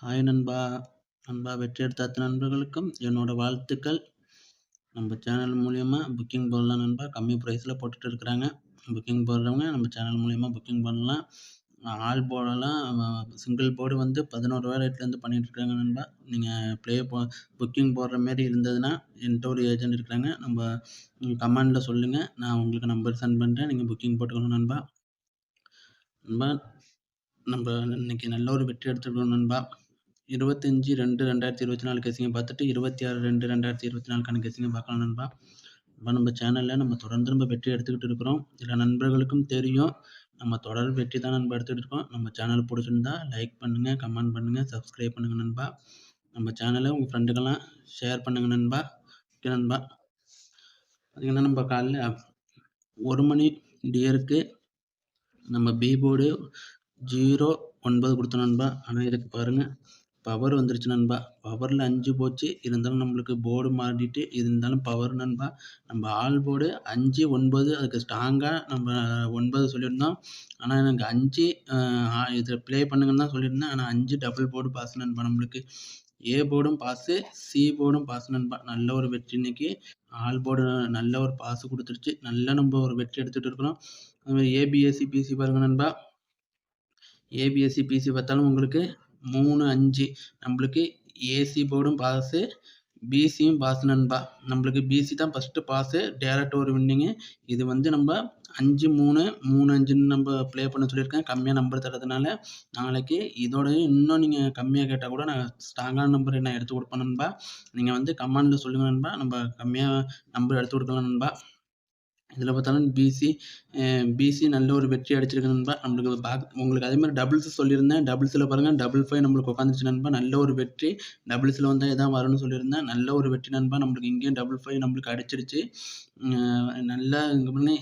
Hi நண்பா. நண்பா வெற்றி எடுத்த அத்தனை நண்பர்களுக்கும் என்னோட வாழ்த்துக்கள். நம்ம சேனல் மூலயமா புக்கிங் போடலாம் நண்பா. கம்மி ப்ரைஸில் போட்டுட்டு இருக்கிறாங்க. புக்கிங் போடுறவங்க நம்ம சேனல் மூலியமாக புக்கிங் பண்ணலாம். ஆள் போர்டெல்லாம் சிங்கிள் போர்டு வந்து பதினோருவா ரேட்லேருந்து பண்ணிகிட்டு இருக்காங்க நண்பா. நீங்கள் ப்ளே போ புக்கிங் போடுற மாரி இருந்ததுன்னா என்கிட்ட ஒரு ஏஜென்ட் இருக்கிறாங்க. நம்ம கமெண்டில் சொல்லுங்கள் நான் உங்களுக்கு நம்பர் சென்ட் பண்ணுறேன் நீங்கள் புக்கிங் போட்டுக்கணும் நண்பா. நண்பா நம்ம இன்னைக்கு நல்ல ஒரு வெற்றி எடுத்துக்கணும் நண்பா. இருபத்தஞ்சி ரெண்டு ரெண்டாயிரத்தி இருபத்தி நாலு கேசிங்க பார்த்துட்டு இருபத்தி ஆறு ரெண்டு ரெண்டாயிரத்தி இருபத்தி நாலுக்கான கேசிங்க பார்க்கலாம் நண்பா. இப்போ நம்ம சேனலில் நம்ம தொடர்ந்து நம்ம வெற்றி எடுத்துக்கிட்டு இருக்கிறோம். சில நண்பர்களுக்கும் தெரியும். நம்ம தொடர் வெற்றி தான் நண்பா எடுத்துகிட்டு இருக்கோம். நம்ம சேனல் பிடிச்சிருந்தா லைக் பண்ணுங்கள் கமெண்ட் பண்ணுங்கள் சப்ஸ்கிரைப் பண்ணுங்கள் நண்பா. நம்ம சேனலை உங்கள் ஃப்ரெண்டுக்கெல்லாம் ஷேர் பண்ணுங்கள் நண்பா. ஓகே நண்பா. பார்த்திங்கன்னா நம்ம காலைல ஒரு மணி டியருக்கு நம்ம பி போர்டு ஜீரோ ஒன்பது கொடுத்தோம் நண்பா. ஆனால் இதுக்கு பாருங்கள் பவர் வந்துருச்சு நண்பா. பவரில் அஞ்சு போச்சு. இருந்தாலும் நம்மளுக்கு போர்டு மாறிட்டு இருந்தாலும் பவர் நண்பா. நம்ம ஆல் போர்டு அஞ்சு ஒன்பது அதுக்கு ஸ்ட்ராங்காக நம்ம ஒன்பது சொல்லியிருந்தோம். ஆனால் எனக்கு அஞ்சு இதில் ப்ளே பண்ணுங்கன்னு தான் சொல்லியிருந்தேன். ஆனால் அஞ்சு டபுள் போர்டு பாஸ் நண்பா நம்மளுக்கு. ஏ போர்டும் பாஸு சி போர்டும் பாஸ் நண்பா. நல்ல ஒரு வெற்றி இன்னைக்கு. ஆல் போர்டு நல்ல ஒரு பாஸ் கொடுத்துருச்சு. நல்லா நம்ம ஒரு வெற்றி எடுத்துகிட்டு இருக்கிறோம். அதுமாதிரி ஏபிஎஸ்சி பிசி பாருங்கள் நண்பா. ஏபிஎஸ்சி பிசி பார்த்தாலும் உங்களுக்கு மூணு அஞ்சு. நம்மளுக்கு ஏசி போர்டும் பாஸு பிசியும் பாஸ் நண்பா. நம்மளுக்கு பிசி தான் ஃபஸ்ட்டு பாஸு டேரக்ட் ஒரு வின்னிங்கு இது வந்து நம்ம அஞ்சு மூணு மூணு அஞ்சுன்னு நம்ம ப்ளே பண்ண சொல்லியிருக்கேன். கம்மியாக நம்பர் தரதுனால நாளைக்கு இதோட இன்னும் நீங்கள் கம்மியாக கேட்டால் கூட நான் ஸ்ட்ராங்கான நம்பர் நான் எடுத்து கொடுப்பேன் நண்பா. நீங்கள் வந்து கமெண்டில் சொல்லுங்கள் நண்பா. நம்ம கம்மியாக நம்பர் எடுத்து கொடுக்கலாம் நண்பா. இதில் பார்த்தாலும் பிசி பிசி நல்ல ஒரு வெற்றி அடிச்சிருக்கு நண்பா. நம்மளுக்கு பேக் உங்களுக்கு அதே மாதிரி டபுள்ஸ் சொல்லியிருந்தேன். டபுள்ஸில் பாருங்கள் டபுள் ஃபைவ் நம்மளுக்கு உட்காந்துச்சு நண்பா. நல்ல ஒரு வெற்றி. டபுள்ஸில் வந்தால் இதான் வரும்னு சொல்லியிருந்தேன். நல்ல ஒரு வெற்றி நண்பா. நம்மளுக்கு இங்கேயும் டபுள் ஃபைவ் நம்மளுக்கு அடிச்சிருச்சு. நல்லா இங்கே பண்ணி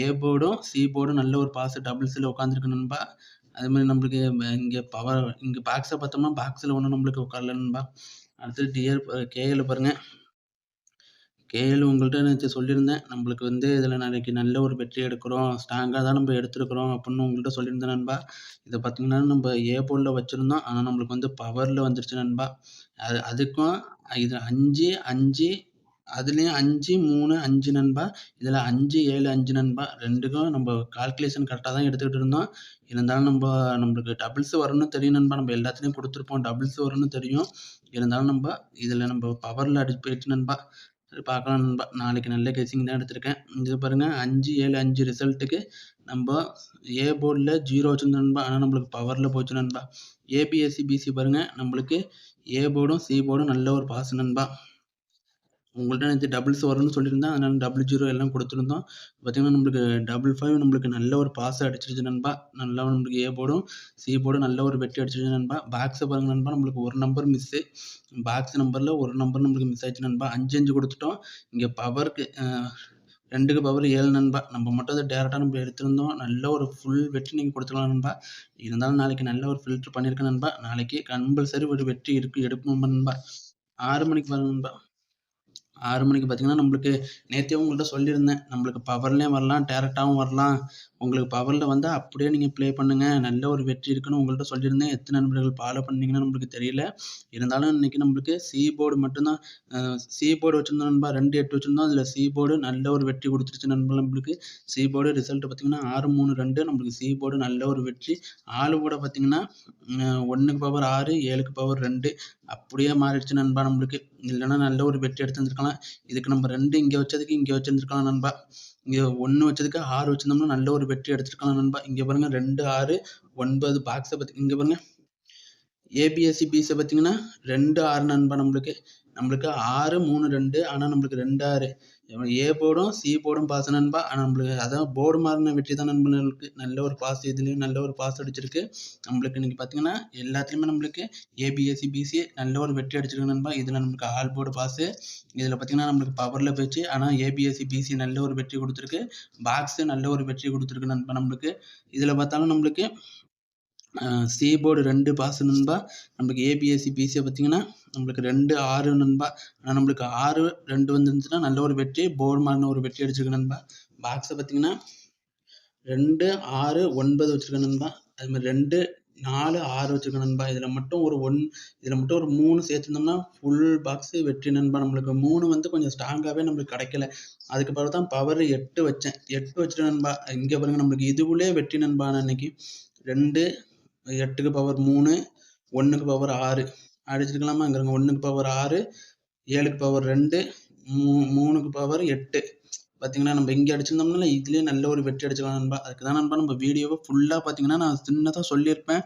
ஏ போர்டும் சி போர்டும் நல்ல ஒரு பாஸ் டபுள்ஸில் உட்காந்துருக்கு நண்பா. அது மாதிரி நம்மளுக்கு இங்கே பவர் இங்கே பாக்ஸை பார்த்தோம்னா பாக்ஸில் ஒன்றும் நம்மளுக்கு உட்காரல நண்பா. அடுத்து டிஆர் கேஎல் பாருங்கள் கேஎல் உங்கள்கிட்ட நேற்று சொல்லியிருந்தேன் நம்மளுக்கு வந்து இதில் நாளைக்கு நல்ல ஒரு வெற்றி எடுக்கிறோம். ஸ்ட்ராங்காக தான் நம்ம எடுத்துருக்குறோம் அப்படின்னு உங்கள்கிட்ட சொல்லியிருந்தேன் நண்பா. இதை பார்த்திங்கன்னா நம்ம ஏ போர்டில் வச்சுருந்தோம். ஆனால் நம்மளுக்கு வந்து பவரில் வந்துருச்சு நண்பா. அது அதுக்கும் இது அஞ்சு அஞ்சு அதுலேயும் அஞ்சு மூணு அஞ்சு நண்பா. இதில் அஞ்சு ஏழு அஞ்சு நண்பா. ரெண்டுக்கும் நம்ம கால்குலேஷன் கரெக்டாக தான் எடுத்துக்கிட்டு இருந்தோம். இருந்தாலும் நம்ம நம்மளுக்கு டபுள்ஸ் வரும்னு தெரியும் நண்பா. நம்ம எல்லாத்துலேயும் கொடுத்துருப்போம். டபுள்ஸ் வரும்னு தெரியும். இருந்தாலும் நம்ம இதில் நம்ம பவரில் அடிச்சு போயிடுச்சு நண்பா. சரி பார்க்கலாம் நண்பா நாளைக்கு நல்ல கெஸிங் தான் எடுத்திருக்கேன். இது பாருங்கள் அஞ்சு ஏழு அஞ்சு ரிசல்ட்டுக்கு நம்ம ஏ போர்டில் ஜீரோ வச்சுருந்தோம் நண்பா. ஆனால் நம்மளுக்கு பவரில் போச்சு நண்பா. ஏபிஎஸ்சி பிசி பாருங்கள் நம்மளுக்கு ஏ போர்டும் சி போர்டும் நல்ல ஒரு பாஸ் நண்பா. உங்கள்கிட்ட நேற்று டபுள்ஸ் வரும்னு சொல்லியிருந்தேன். அதனால் டபுள் ஜீரோ எல்லாம் கொடுத்துருந்தோம். பார்த்திங்கன்னா நம்மளுக்கு டபுள் ஃபைவ் நம்மளுக்கு நல்ல ஒரு பாஸ் அடிச்சிருச்சு நண்பா. நல்லா நம்மளுக்கு ஏ போர்டும் சி போர்டும் நல்ல ஒரு வெட்டி அடிச்சிருச்சு நண்பா. பாக்ஸை பாருங்கள் நண்பா நம்மளுக்கு ஒரு நம்பர் மிஸ்ஸு பாக்ஸ் நம்பரில் ஒரு நம்பர் நம்மளுக்கு மிஸ் ஆயிடுச்சு நண்பா. அஞ்சு அஞ்சு கொடுத்துட்டோம். இங்கே பவருக்கு ரெண்டுக்கு பவர் ஏழு நண்பா. நம்ம மட்டும் அதை டேரெக்டாக நம்ம எடுத்திருந்தோம். நல்ல ஒரு ஃபுல் வெற்றி நீங்கள் கொடுத்துக்கலாம் நண்பா. இருந்தாலும் நாளைக்கு நல்ல ஒரு ஃபில்ட்ரு பண்ணியிருக்கேன் நண்பா. நாளைக்கு கம்பல்சரி ஒரு வெற்றி இருக்கு. எடுப்போம் நண்பா. ஆறு மணிக்கு பாருங்க நண்பா. ஆறு மணிக்கு பார்த்தீங்கன்னா நம்மளுக்கு நேற்றே உங்கள்கிட்ட சொல்லியிருந்தேன். நம்மளுக்கு பவர்லேயும் வரலாம் டேரெக்டாகவும் வரலாம். உங்களுக்கு பவரில் வந்தால் அப்படியே நீங்கள் ப்ளே பண்ணுங்கள் நல்ல ஒரு வெற்றி இருக்குன்னு உங்கள்கிட்ட சொல்லியிருந்தேன். எத்தனை நண்பர்கள் ஃபாலோ பண்ணீங்கன்னு நம்மளுக்கு தெரியல. இருந்தாலும் இன்றைக்கி நம்மளுக்கு சி போர்டு மட்டும்தான் சி போர்டு வச்சுருந்தோம் நண்பா ரெண்டு எட்டு வச்சுருந்தோம். அதில் சி போர்டு நல்ல ஒரு வெற்றி கொடுத்துருச்சு நண்பா நம்மளுக்கு. சி போர்டு ரிசல்ட் பார்த்திங்கன்னா ஆறு மூணு ரெண்டு. நம்மளுக்கு சி போர்டு நல்ல ஒரு வெற்றி. ஆளு கூட பார்த்திங்கன்னா ஒன்றுக்கு பவர் ஆறு ஏழுக்கு பவர் ரெண்டு. அப்படியே மாறிடுச்சு நண்பா நம்மளுக்கு. இல்லைன்னா நல்ல ஒரு வெற்றி எடுத்து வந்திருக்கலாம் இதுக்கு நம்ம ரெண்டு இங்கே வச்சதுக்கு இங்கே வச்சுருந்துருக்கலாம் நண்பா. இங்கே ஒன்று வச்சதுக்கு ஆறு வச்சுருந்தோம்னா நல்ல ஒரு வெற்றி எடுத்துருக்கலாம் நண்பா. இங்கே பாருங்கள் ரெண்டு ஆறு ஒன்பது பாக்ஸை பற்றி இங்கே பாருங்கள் ஏபிஎஸ்சி பிஸை பார்த்தீங்கன்னா ரெண்டு ஆறு நண்பா நம்மளுக்கு. நம்மளுக்கு ஆறு மூணு ரெண்டு ஆனால் நம்மளுக்கு ரெண்டு ஆறு. ஏ போர்டும் சி போர்டும் பாஸ் நண்பா. ஆனால் நம்மளுக்கு அதான் போர்டு மாறின வெற்றி தான் நண்பர்களுக்கு நல்ல ஒரு பாஸ் இதுலேயும் நல்ல ஒரு பாஸ் அடிச்சிருக்கு. நம்மளுக்கு இன்றைக்கி பார்த்தீங்கன்னா எல்லாத்துலேயுமே நம்மளுக்கு ஏபிஎஸ்சி பிசி நல்ல ஒரு வெற்றி அடிச்சிருக்கு நண்பா. இதில் நம்மளுக்கு ஆல் போர்டு பாஸு இதில் பார்த்தீங்கன்னா நம்மளுக்கு பவரில் போயிடுச்சு ஆனால் ஏபிஎஸ்சி பிசி நல்ல ஒரு வெற்றி கொடுத்துருக்கு. பாக்ஸு நல்ல ஒரு வெற்றி கொடுத்துருக்கு நண்பா நம்மளுக்கு. இதில் பார்த்தாலும் நம்மளுக்கு சி போர்டு ரெண்டு பாஸ் நண்பா. நம்மளுக்கு ஏபிஎஸ்சி பிசியை பார்த்தீங்கன்னா நம்மளுக்கு ரெண்டு ஆறு நண்பா. ஆனால் நம்மளுக்கு ஆறு ரெண்டு வந்துருந்துச்சுன்னா நல்ல ஒரு வெற்றி. போர்டு மாறின ஒரு வெற்றி அடிச்சிருக்கு நண்பா. பாக்ஸை பார்த்தீங்கன்னா ரெண்டு ஆறு ஒன்பது வச்சுருக்கேன் நண்பா. அது மாதிரி ரெண்டு நாலு ஆறு வச்சுருக்கேன் நண்பா. இதில் மட்டும் ஒரு ஒன் இதில் மட்டும் ஒரு மூணு சேர்த்துருந்தோம்னா ஃபுல் பாக்ஸு வெற்றி நண்பா. நம்மளுக்கு மூணு வந்து கொஞ்சம் ஸ்ட்ராங்காகவே நம்மளுக்கு கிடைக்கல. அதுக்கு பிறகு தான் பவர் எட்டு வச்சேன். எட்டு வச்சுட்டு நண்பா. இங்கே பாருங்கள் நம்மளுக்கு இதுவுலே வெற்றி நண்பா அன்னைக்கு ரெண்டு எட்டுக்கு பவர் மூணு ஒன்றுக்கு பவர் ஆறு. அடிச்சிருக்கலாமா? இங்கிறங்க ஒன்றுக்கு பவர் ஆறு ஏழுக்கு பவர் ரெண்டு மூ மூணுக்கு பவர் எட்டு. பார்த்தீங்கன்னா நம்ம இங்கே அடிச்சிருந்தோம்னால இதுலேயே நல்ல ஒரு வெற்றி அடிச்சிக்கலாம் நண்பா. அதுக்கு தான் நண்பா நம்ம வீடியோவை ஃபுல்லாக பார்த்தீங்கன்னா நான் சின்னதாக சொல்லியிருப்பேன்.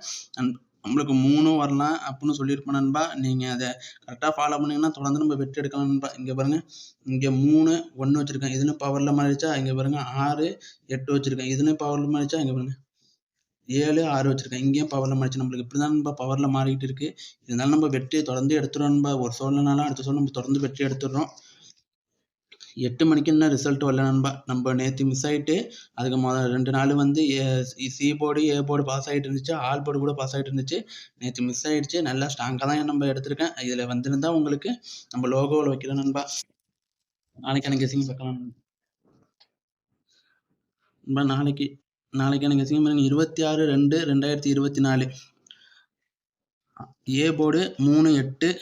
நம்மளுக்கு மூணும் வரலாம் அப்படின்னு சொல்லியிருப்பேன் நண்பா. நீங்கள் அதை கரெக்டாக ஃபாலோ பண்ணிங்கன்னா தொடர்ந்து நம்ம வெற்றி எடுக்கலாம் நண்பா. இங்கே பாருங்கள் இங்கே மூணு ஒன்று வச்சுருக்கேன். இதுன்னு பவரில் மாறிச்சா இங்கே பாருங்கள் ஆறு எட்டு வச்சுருக்கேன். இதுன்னு பவரில் மாறிச்சா இங்கே பாருங்கள் ஏழு ஆறு வச்சுருக்கேன் இங்கேயும் பவரில் மாறிச்சு நம்மளுக்கு இப்படி தான் நம்ம பவரில் மாறிக்கிட்டு இருக்குது இருந்தாலும் நம்ம வெற்றியை தொடர்ந்து எடுத்துடுறோம் நம்ம. ஒரு சோழனாலும் அடுத்த சோழ நம்ம தொடர்ந்து வெற்றி எடுத்துடுறோம் எட்டு மணிக்கு இன்னும் ரிசல்ட் வரல நண்பா? நம்ம நேற்று மிஸ் ஆகிட்டு அதுக்கு மொதல் ரெண்டு நாள் வந்து A C board A board pass ஆகிட்டு இருந்துச்சு. ஆல் போர்டு கூட பாஸ் ஆகிட்டு இருந்துச்சு. நேற்று மிஸ் ஆகிடுச்சு நல்லா ஸ்ட்ராங்காக தான் நம்ம எடுத்திருக்கேன். இதில் வந்திருந்தா உங்களுக்கு நம்ம லோகோவில் வைக்கிறோம் நண்பா. நாளைக்கு எனக்கு கெசிங் பார்க்கலாம். நண்பா நாளைக்கு. நாளைக்கு எனக்கு கெசிங் இருபத்தி ஆறு ரெண்டு ரெண்டாயிரத்தி இருபத்தி நாலு ஏ போர்டு மூணு எட்டு.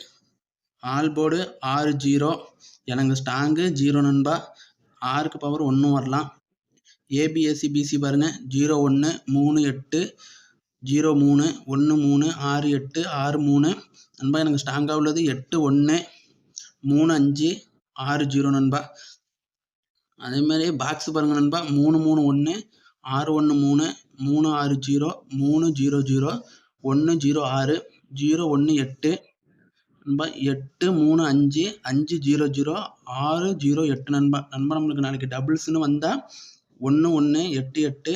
ஆல் போர்டு ஆறு ஜீரோ. எனக்கு ஸ்ட்ராங்கு ஜீரோ நண்பா. ஆறுக்கு பவர் ஒன்றும் வரலாம். ஏபிஎஸ்சி பிசி பாருங்கள் ஜீரோ ஒன்று மூணு எட்டு. ஜீரோ மூணு ஒன்று மூணு ஆறு எட்டு ஆறு மூணு. நண்பா எனக்கு ஸ்ட்ராங்காக உள்ளது. எட்டு ஒன்று மூணு அஞ்சு ஆறு ஜீரோ நண்பா. அதேமாதிரி பாக்ஸ் பாருங்கள் நண்பா. மூணு மூணு ஒன்று ஆறு ஒன்று மூணு மூணு ஆறு ஜீரோ மூணு ஜீரோ ஜீரோ ஒன்று ஜீரோ ஆறு ஜீரோ ஒன்று எட்டு நண்பா எட்டு மூணு அஞ்சு அஞ்சு ஜீரோ ஜீரோ ஆறு ஜீரோ எட்டு நண்பா. நண்பா நம்மளுக்கு நாளைக்கு டபுள்ஸ்னு வந்தால் ஒன்று ஒன்று எட்டு எட்டு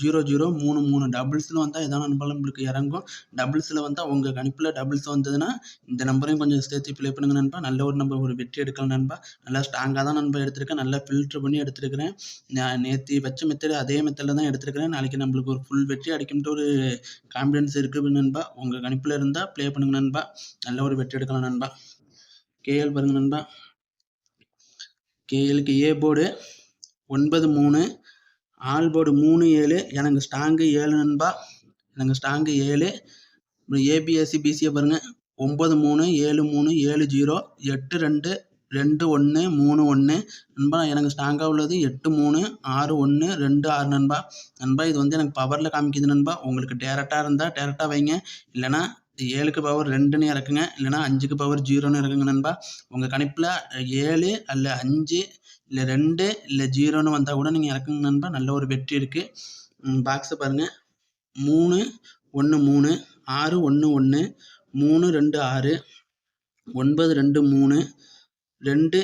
ஜீரோ ஜீரோ மூணு மூணு. டபுள்ஸில் வந்தால் எதான நம்பர் நம்மளுக்கு இறங்கும்? டபுள்ஸில் வந்தால் உங்கள் கணிப்பில் டபுள்ஸ் வந்ததுன்னா இந்த நம்பரையும் கொஞ்சம் சேர்த்து ப்ளே பண்ணுங்க நண்பா. நல்ல ஒரு நம்ம ஒரு வெற்றி எடுக்கலாம் நண்பா. நல்லா ஸ்ட்ராங்காக தான் நண்பா எடுத்திருக்கேன். நல்லா ஃபில்ட்ரு பண்ணி எடுத்திருக்கிறேன். நான் நேற்று வச்ச மெத்தடு அதே மெத்தடில் தான் எடுத்திருக்கிறேன். நாளைக்கு நம்மளுக்கு ஒரு ஃபுல் வெற்றி அடிக்கும்ட்டு ஒரு கான்ஃபிடன்ஸ் இருக்குது நண்பா. உங்கள் கணிப்பில் இருந்தால் ப்ளே பண்ணுங்க நண்பா. நல்ல ஒரு வெற்றி எடுக்கலாம் நண்பா. கேஎல் பாருங்க நண்பா. கேஎலுக்கு ஏ போர்டு ஒன்பது மூணு. ஆல்போர்டு மூணு ஏழு எனக்கு ஸ்ட்ராங்கு ஏழு நண்பா. எனக்கு ஸ்ட்ராங்கு ஏழு. ஏபிஎஸ்சி பிசியை பாருங்கள் ஒம்பது மூணு ஏழு மூணு ஏழு ஜீரோ எட்டு ரெண்டு ரெண்டு ஒன்று மூணு ஒன்று நண்பா எனக்கு ஸ்ட்ராங்காக உள்ளது. எட்டு மூணு ஆறு ஒன்று ரெண்டு ஆறு நண்பா. நண்பா இது வந்து எனக்கு பவரில் காமிக்குது நண்பா. உங்களுக்கு டேரெக்டாக இருந்தால் டேரெக்டாக வைங்க. இல்லைனா ஏழுக்கு பவர் ரெண்டுன்னு இறக்குங்க. இல்லைனா அஞ்சுக்கு பவர் ஜீரோன்னு இறக்குங்க நண்பா. உங்கள் கணிப்பில் ஏழு அல்ல அஞ்சு இல்லை ரெண்டு இல்லை ஜீரோன்னு வந்தால் கூட நீங்கள் இறக்குங்க நண்பா. நல்ல ஒரு வெற்றி இருக்குது பாக்ஸை பாருங்கள் மூணு ஒன்று மூணு ஆறு ஒன்று ஒன்று மூணு ரெண்டு ஆறு ஒன்பது ரெண்டு மூணு ரெண்டு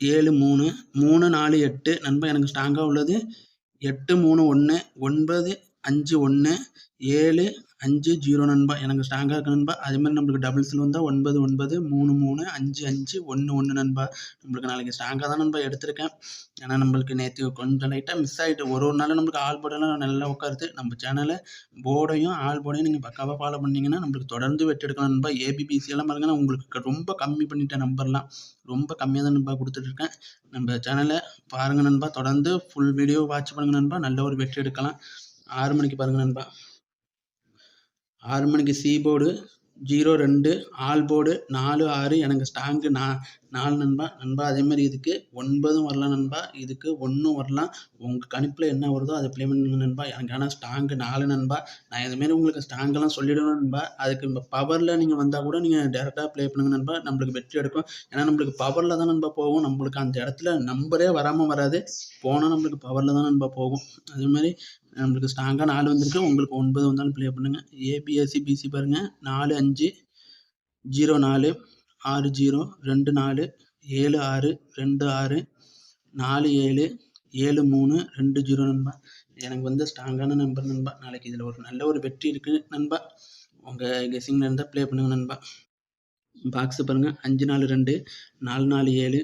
ஏழு மூணு மூணு நாலு எட்டு. நண்பா எனக்கு ஸ்ட்ராங்காக உள்ளது. எட்டு மூணு ஒன்று ஒன்பது அஞ்சு ஒன்று ஏழு அஞ்சு ஜீரோ நண்பா. எனக்கு ஸ்ட்ராங்காக இருக்கு நண்பா. அதேமாதிரி நம்மளுக்கு டபுள்ஸில் வந்தால் ஒன்பது ஒன்பது மூணு மூணு அஞ்சு அஞ்சு ஒன்று ஒன்று நண்பா. நம்மளுக்கு நாளைக்கு ஸ்ட்ராங்காக தான் நண்பா எடுத்திருக்கேன். ஏன்னா நம்மளுக்கு நேற்று கொஞ்சம் லைட்டாக மிஸ் ஆகிட்டு ஒரு ஒரு நாள் நம்மளுக்கு ஆள் போடலாம் நல்லா உட்காருது நம்ம சேனலை போர்டையும் ஆள் போர்டையும் நீங்கள் பக்காவாக ஃபாலோ பண்ணிங்கன்னா நம்மளுக்கு தொடர்ந்து வெற்றி எடுக்கலாம் நண்பா. ஏபிபிசி எல்லாம் பாருங்கன்னா உங்களுக்கு ரொம்ப கம்மி பண்ணிட்டேன் நம்பர்லாம் ரொம்ப கம்மியாக தான் நண்பா கொடுத்துட்ருக்கேன். நம்ம சேனலை பாருங்கள் நண்பா. தொடர்ந்து ஃபுல் வீடியோ வாட்ச் பண்ணுங்கள் நண்பா. நல்ல ஒரு வெற்றி எடுக்கலாம். ஆறு மணிக்கு பாருங்கள் நண்பா. ஆறு மணிக்கு சி போர்டு ஜீரோ ரெண்டு ஆல் போர்டு நாலு ஆறு எனக்கு ஸ்டாங்கு நான் நாலு நண்பா. நண்பா அதேமாதிரி இதுக்கு ஒன்பதும் வரலாம் நண்பா. இதுக்கு ஒன்றும் வரலாம். உங்கள் கணிப்பில் என்ன வருதோ அதை ப்ளே பண்ணுங்க நண்பா. எனக்கு ஆனால் ஸ்டாங்கு நாலு நண்பா. நான் இதுமாரி உங்களுக்கு ஸ்டாங்கெல்லாம் சொல்லிவிடுவேன் நண்பா. அதுக்கு இப்போ பவரில் நீங்கள் வந்தால் கூட நீங்கள் டேரெக்டாக ப்ளே பண்ணுங்க நண்பா. நம்மளுக்கு வெற்றி எடுக்கும். ஏன்னா நம்மளுக்கு பவரில் தான் நண்பா போகும். நம்மளுக்கு அந்த இடத்துல நம்பரே வராமல் வராது. போனால் நம்மளுக்கு பவரில் தான் நண்பா போகும். அதேமாதிரி நம்மளுக்கு ஸ்ட்ராங்காக நாலு வந்திருக்கு. உங்களுக்கு ஒன்பது வந்தாலும் ப்ளே பண்ணுங்கள் ஏபிஎஸ்சி பிசி பாருங்கள் நாலு அஞ்சு ஜீரோ நாலு ஆறு ஜீரோ ரெண்டு நாலு ஏழு ஆறு ரெண்டு ஆறு நாலு ஏழு ஏழு மூணு ரெண்டு ஜீரோ நண்பா. எனக்கு வந்து ஸ்ட்ராங்கான நம்பர் நண்பா. நாளைக்கு இதில் ஒரு நல்ல ஒரு வெற்றி இருக்குது நண்பா. உங்கள் கெஸிங்கில் இருந்தால் ப்ளே பண்ணுங்கள் நண்பா. பாக்ஸு பாருங்கள் அஞ்சு நாலு ரெண்டு நாலு நாலு ஏழு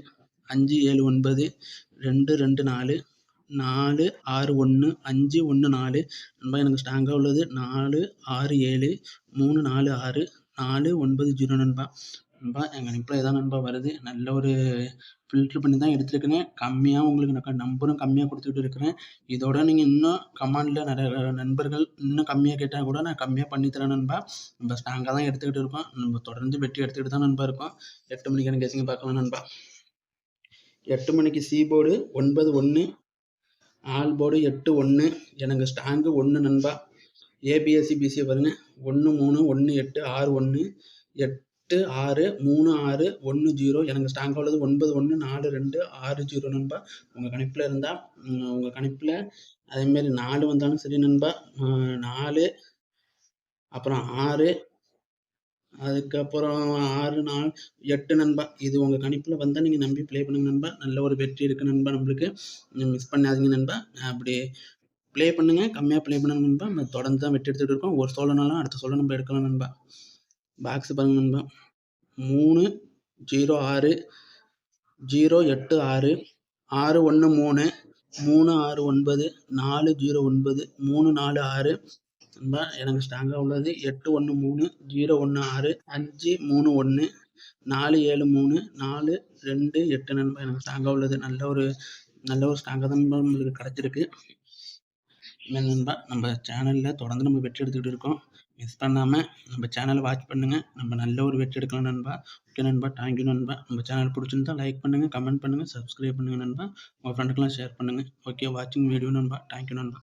அஞ்சு ஏழு ஒன்பது ரெண்டு ரெண்டு நாலு நாலு ஆறு ஒன்று அஞ்சு ஒன்று நாலு. நண்பா எனக்கு ஸ்ட்ராங்காக உள்ளது. நாலு ஆறு ஏழு மூணு நாலு ஆறு நாலு ஒன்பது ஜீரோ நண்பா. நண்பா எங்கள் கணிப்பில் தான் நண்பா வருது. நல்ல ஒரு ஃபில்ட்ரு பண்ணி தான் எடுத்துருக்கிறேன் கம்மியாக உங்களுக்கு நான் நம்பரும் கம்மியாக கொடுத்துட்டு இருக்கிறேன். இதோட நீங்கள் இன்னும் கமாண்டில் நிறைய நண்பர்கள் இன்னும் கம்மியாக கேட்டால் கூட நான் கம்மியாக பண்ணித்தரேன் நண்பா. நம்ம ஸ்ட்ராங்காக தான் எடுத்துக்கிட்டு இருக்கோம். நம்ம தொடர்ந்து வெட்டி எடுத்துக்கிட்டு தான் நண்பா இருக்கோம். எட்டு மணிக்கு எனக்கு கேசிங்க பார்க்கலாம் நண்பா. எட்டு மணிக்கு சி போர்டு ஒன்பது ஒன்று ஆல்போர்டு எட்டு ஒன்று எனக்கு ஸ்டாங்கு ஒன்று நண்பா. ஏபிஎஸ்சி பிசிஏ பாருங்கள் ஒன்று மூணு ஒன்று எட்டு ஆறு ஒன்று எட்டு ஆறு மூணு ஆறு ஒன்று ஜீரோ. எனக்கு ஸ்ட்ராங்காக உள்ளது ஒன்பது ஒன்று நாலு ரெண்டு ஆறு ஜீரோ நண்பா. உங்கள் கணிப்பில் இருந்தால் உங்கள் கணிப்பில் அதேமாரி நாலு வந்தாலும் சரி நண்பா. நாலு அப்புறம் ஆறு அதுக்கப்புறம் ஆறு நாள் எட்டு நண்பா இது உங்கள் கணிப்பில் வந்தால் நீங்கள் நம்பி ப்ளே பண்ணுங்க நண்பா. நல்ல ஒரு வெற்றி இருக்குது நண்பா நம்மளுக்கு. மிஸ் பண்ணாதீங்க நண்பா. அப்படி ப்ளே பண்ணுங்கள் கம்மியாக ப்ளே பண்ணுங்க நண்பா. நம்ம தொடர்ந்து தான் வெற்றி எடுத்துகிட்டு இருக்கோம். ஒரு சோழனாலும் அடுத்த சோழ நம்ம எடுக்கலாம் நண்பா. பாக்ஸ் பாருங்க நண்பா. மூணு ஜீரோ ஆறு. ஜீரோ எட்டு ஆறு. ஆறு ஒன்று மூணு. மூணு ஆறு ஒன்பது. நாலு ஜீரோ ஒன்பது. மூணு நாலு ஆறு. நண்பா எனக்கு ஸ்ட்ராங்காக உள்ளது. எட்டு ஒன்று மூணு ஜீரோ ஒன்று ஆறு அஞ்சு மூணு ஒன்று நாலு ஏழு மூணு நாலு ரெண்டு எட்டு நண்பா எனக்கு ஸ்ட்ராங்காக உள்ளது. நல்ல ஒரு நல்ல ஒரு ஸ்ட்ராங்காக தான் நம்மளுக்கு கிடச்சிருக்கு. நண்பா நம்ம சேனலில் தொடர்ந்து நம்ம வெற்றி எடுத்துக்கிட்டு இருக்கோம். மிஸ் பண்ணாமல் நம்ம சேனலை வாட்ச் பண்ணுங்கள் நம்ம நல்ல ஒரு வெற்றி எடுக்கலாம் நண்பா. ஓகே நண்பா தேங்க்யூ நண்பா. நம்ம சேனல் பிடிச்சிருந்தா லைக் பண்ணுங்கள் கமெண்ட் பண்ணுங்கள் சப்ஸ்கிரைப் பண்ணுங்கள் நண்பா. உங்கள் ஃப்ரெண்டுக்கெலாம் ஷேர் பண்ணுங்கள் ஓகே வாட்சிங் வீடியோ நண்பா. தேங்க்யூ நண்பா.